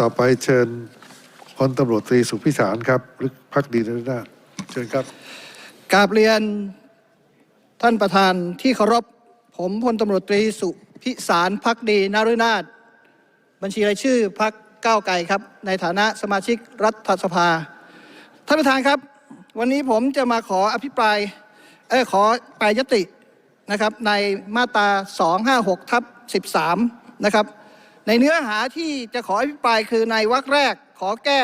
ต่อไปเชิญพลตำรวจตรีสุพิสารครับหรือพักดีนนาถเชิญครับกราบเรียนท่านประธานที่เคารพผมพลตำรวจตรีสุพิสารพักดีนฤนาถบัญชีรายชื่อพักก้าวไกลครับ ในฐานะสมาชิกรัฐสภา ท่านประธานครับ วันนี้ผมจะมาขออภิปรายเออขอแปรยตินะครับในมาตรา 256ทับ13 นะครับ ในเนื้อหาที่จะขออภิปรายคือในวรรคแรกขอแก้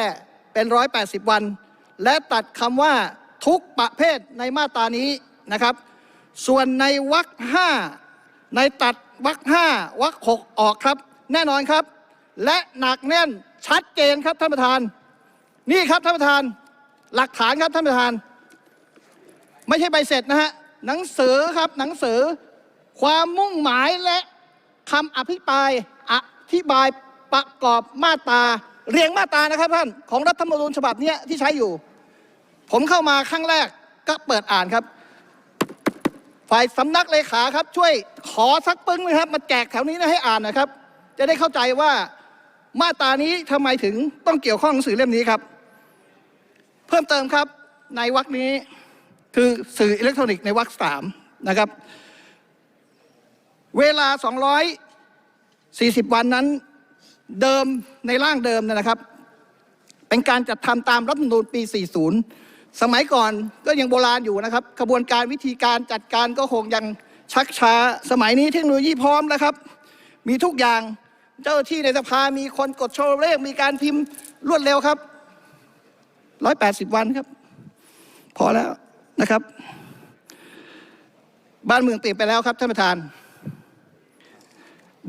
เป็น 180 วัน และตัดคำว่าทุกประเภทในมาตรานี้นะครับ ส่วนในวรรคห้าในตัดวรรคห้าวรรคหกออกครับ แน่นอนครับ และหนักแน่นชัดเจนครับท่านประธาน นี่ครับท่านประธานหลักฐานครับท่านประธาน ไม่ใช่ใบเสร็จนะฮะหนังสือครับหนังสือความมุ่งหมายและคำอภิปราย ธิบายประกอบมาตราเรียงมาตรานะครับท่านของรัฐธรรมนูญฉบับนี้ที่ใช้อยู่ ผมเข้ามาครั้งแรกก็เปิดอ่านครับ ฝ่ายสำนักเลขาครับ ช่วยขอสักปึ้งนะครับ มาแจกแถวนี้นะให้อ่านนะครับ จะได้เข้าใจว่ามาตรานี้ทำไมถึงต้องเกี่ยวข้องหนังสือเล่มนี้ครับ เพิ่มเติมครับในวรรคนี้คือสื่ออิเล็กทรอนิกส์ในวรรคสามนะครับ เวลา 40 วันนั้นเดิมในร่างเดิมนะครับ เป็นการจัดทำตามรัฐธรรมนูญปี 40 สมัยก่อนก็ยังโบราณอยู่นะครับกระบวนการวิธีการจัดการก็คงยังชักช้า สมัยนี้เทคโนโลยีพร้อมแล้วครับ มีทุกอย่างเจ้าหน้าที่ในสภามีคนกดโชว์เลขมีการพิมพ์รวดเร็วครับ180วันครับ พอแล้วนะครับ บ้านเมืองเปลี่ยนไปแล้วครับท่านประธาน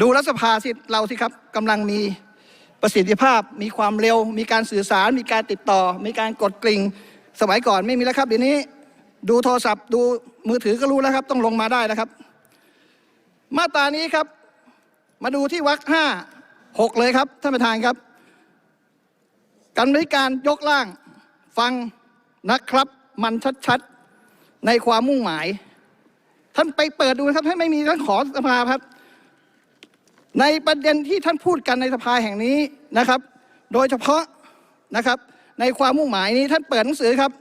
ดูรัฐสภาสิเราสิครับกำลังมีประสิทธิภาพ มีความเร็ว มีการสื่อสาร มีการติดต่อ มีการกดกริ่ง สมัยก่อนไม่มีแล้วครับเดี๋ยวนี้ดูโทรศัพท์ ดูมือถือก็รู้แล้วครับ ต้องลงมาได้นะครับ มาตรานี้ครับ มาดูที่วรรคห้าหกเลยครับท่านประธานครับกรรมธิการยกร่างฟังนะครับ มันชัดๆในความมุ่งหมาย ท่านไปเปิดดูนะครับให้ไม่มีท่านขอสภาครับ ในประเด็นที่ท่านพูดกันในสภาแห่งนี้นะครับ โดยเฉพาะนะครับในความมุ่งหมายนี้ท่านเปิดหนังสือครับ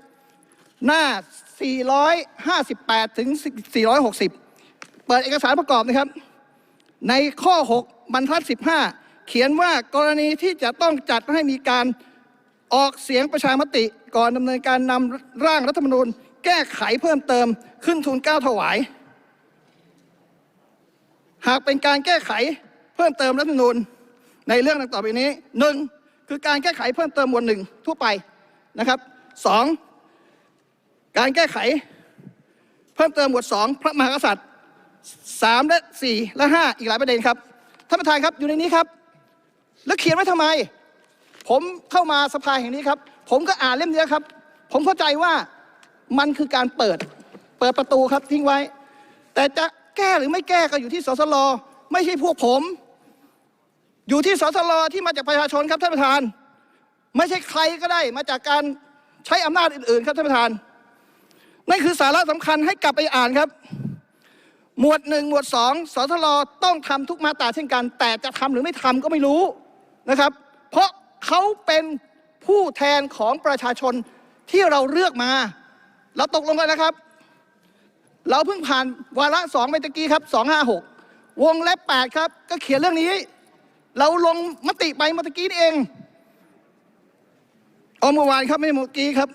หน้า 458 ถึง 460 เปิดเอกสารประกอบนะครับ ในข้อ 6 บรรทัด 15 เขียนว่ากรณีที่จะต้องจัดให้มีการออกเสียงประชามติ ก่อนดำเนินการนำร่างรัฐธรรมนูญ แก้ไขเพิ่มเติมขึ้นทุนเก้าถวาย หากเป็นการแก้ไข เพิ่มเติมรัฐธรรมนูญในเรื่องดังต่อไปนี้หนึ่งคือการแก้ไขเพิ่มเติมหมวดหนึ่งทั่วไปนะครับสองการแก้ไขเพิ่มเติมหมวดสองพระมหากษัตริย์สามและสี่และห้าอีกหลายประเด็นครับท่านประธานครับอยู่ในนี้ครับ แล้วเขียนไว้ทำไม ผมเข้ามาสภาแห่งนี้ครับ ผมก็อ่านเล่มนี้ครับ ผมเข้าใจว่ามันคือการเปิดเปิดประตูครับทิ้งไว้ แต่จะแก้หรือไม่แก้ก็อยู่ที่สสลไม่ใช่พวกผม อยู่ที่สสลที่มาจากประชาชนครับท่านประธาน ไม่ใช่ใครก็ได้มาจากการใช้อำนาจอื่นๆ ครับท่านประธานนั่นคือสาระสำคัญให้กลับไปอ่านครับ หมวดหนึ่งหมวดสองสสลต้องทำทุกมาตราเช่นกัน แต่จะทำหรือไม่ทำก็ไม่รู้นะครับ เพราะเขาเป็นผู้แทนของประชาชนที่เราเลือกมา เราตกลงกันนะครับ เราเพิ่งผ่านวาระสองไปตะกี้ครับสองห้าหกวงเล็บแปดครับ ก็เขียนเรื่องนี้ เราลงมติไปเมื่อกี้นี่เองเอาเมื่อวานครับไม่เมื่อกี้ครับ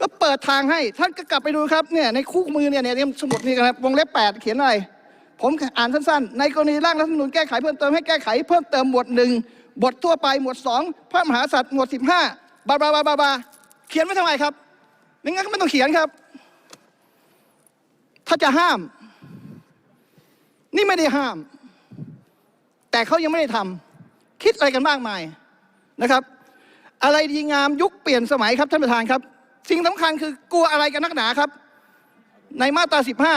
ก็เปิดทางให้ท่านก็กลับไปดูครับเนี่ยในคู่มือเนี่ยเนี่ยสมุดนี่ครับวงเล็บแปดเขียนอะไรผมอ่านสั้นๆ ในกรณีร่างรัฐธรรมนูญแก้ไขเพิ่มเติมให้แก้ไขเพิ่มเติมหมวดหนึ่งบททั่วไปหมวดสองพระมหากษัตริย์หมวดสิบห้าบาบาบาบาบาเขียนไว้ทำไมครับไม่งั้นก็ไม่ต้องเขียนครับ ถ้าจะห้าม นี่ไม่ได้ห้าม แต่เขายังไม่ได้ทำคิดอะไรกันมากมายนะครับ อะไรดีงามยุคเปลี่ยนสมัยครับท่านประธานครับ สิ่งสำคัญคือกลัวอะไรกันนักหนาครับ ในมาตราสิบห้า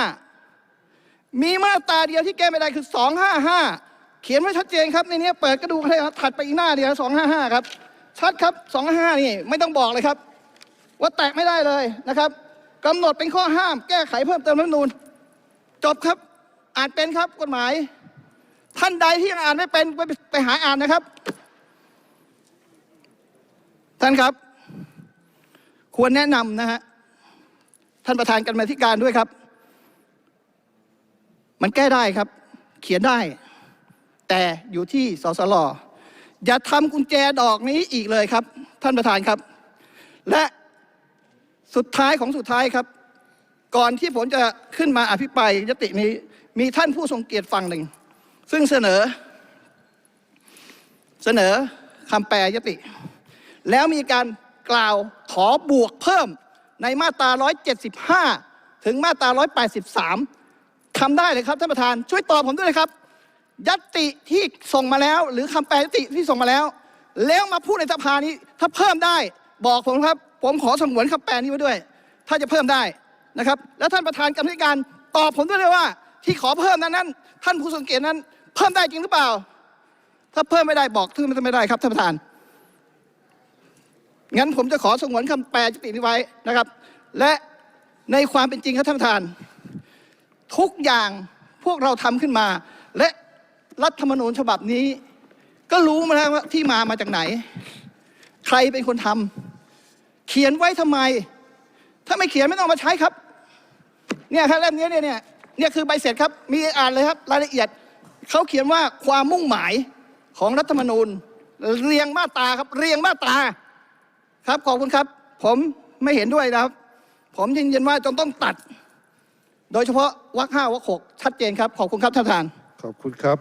มีมาตราเดียวที่แก้ไม่ได้คือสองห้าห้าเขียนไว้ชัดเจนครับในนี้เปิดก็ดูให้ถัดไปอีกหน้าเดียวสองห้าห้าครับชัดครับสองห้านี่ไม่ต้องบอกเลยครับ ว่าแตะไม่ได้เลยนะครับกำหนดเป็นข้อห้าม แก้ไขเพิ่มเติมรัฐธรรมนูญจบครับอ่านเป็นครับกฎหมาย ท่านใดที่ยังอ่านไม่เป็นไปไปหาอ่านนะครับ ท่านครับ ควรแนะนำนะฮะท่านประธานกรรมาธิการด้วยครับ มันแก้ได้ครับ เขียนได้ แต่อยู่ที่สสลอย่าทำกุญแจดอกนี้อีกเลยครับ ท่านประธานครับ และสุดท้ายของสุดท้ายครับ ก่อนที่ผมจะขึ้นมาอภิปรายยตินี้ มีท่านผู้ทรงเกียรติฝั่งหนึ่ง ซึ่งเสนอ เสนอคำแปลยติ แล้วมีการกล่าวขอบวกเพิ่มในมาตรา 175 ถึงมาตรา 183 ทำได้เลยครับท่านประธาน ช่วยตอบผมด้วยนะครับ ยัตติที่ส่งมาแล้ว หรือคำแปลยติที่ส่งมาแล้ว แล้วมาพูดในสภานี้ ถ้าเพิ่มได้บอกผมครับ ผมขอสงวนคำแปลนี้ไว้ด้วย ถ้าจะเพิ่มได้นะครับ แล้วท่านประธานกรรมธิการตอบผมด้วยเลยว่า ที่ขอเพิ่มนั้นนั้น ท่านผู้สังเกตนั้น เพิ่มได้จริงหรือเปล่า ถ้าเพิ่มไม่ได้บอกทึ่งไม่ได้ครับท่านประธาน งั้นผมจะขอสงวนคำแปลยตินี้ไว้นะครับ และในความเป็นจริงครับท่านประธาน ทุกอย่างพวกเราทำขึ้นมา และรัฐธรรมนูญฉบับนี้ ก็รู้มาแล้วว่าที่มามาจากไหน ใครเป็นคนทำเขียนไว้ทำไม ถ้าไม่เขียนไม่ต้องมาใช้ครับ เนี่ยครับเล่มนี้เนี่ยเนี่ยเนี่ยคือใบเสร็จครับ มีอ่านเลยครับ รายละเอียด เขาเขียนว่าความมุ่งหมายของรัฐธรรมนูญ เรียงมาตราครับ เรียงมาตราครับขอบคุณครับ ผมไม่เห็นด้วยนะครับ ผมยืนยันว่าจงต้องตัด โดยเฉพาะวรรคห้าวรรคหกชัดเจนครับ ขอบคุณครับท่านประธาน ขอบคุณครับ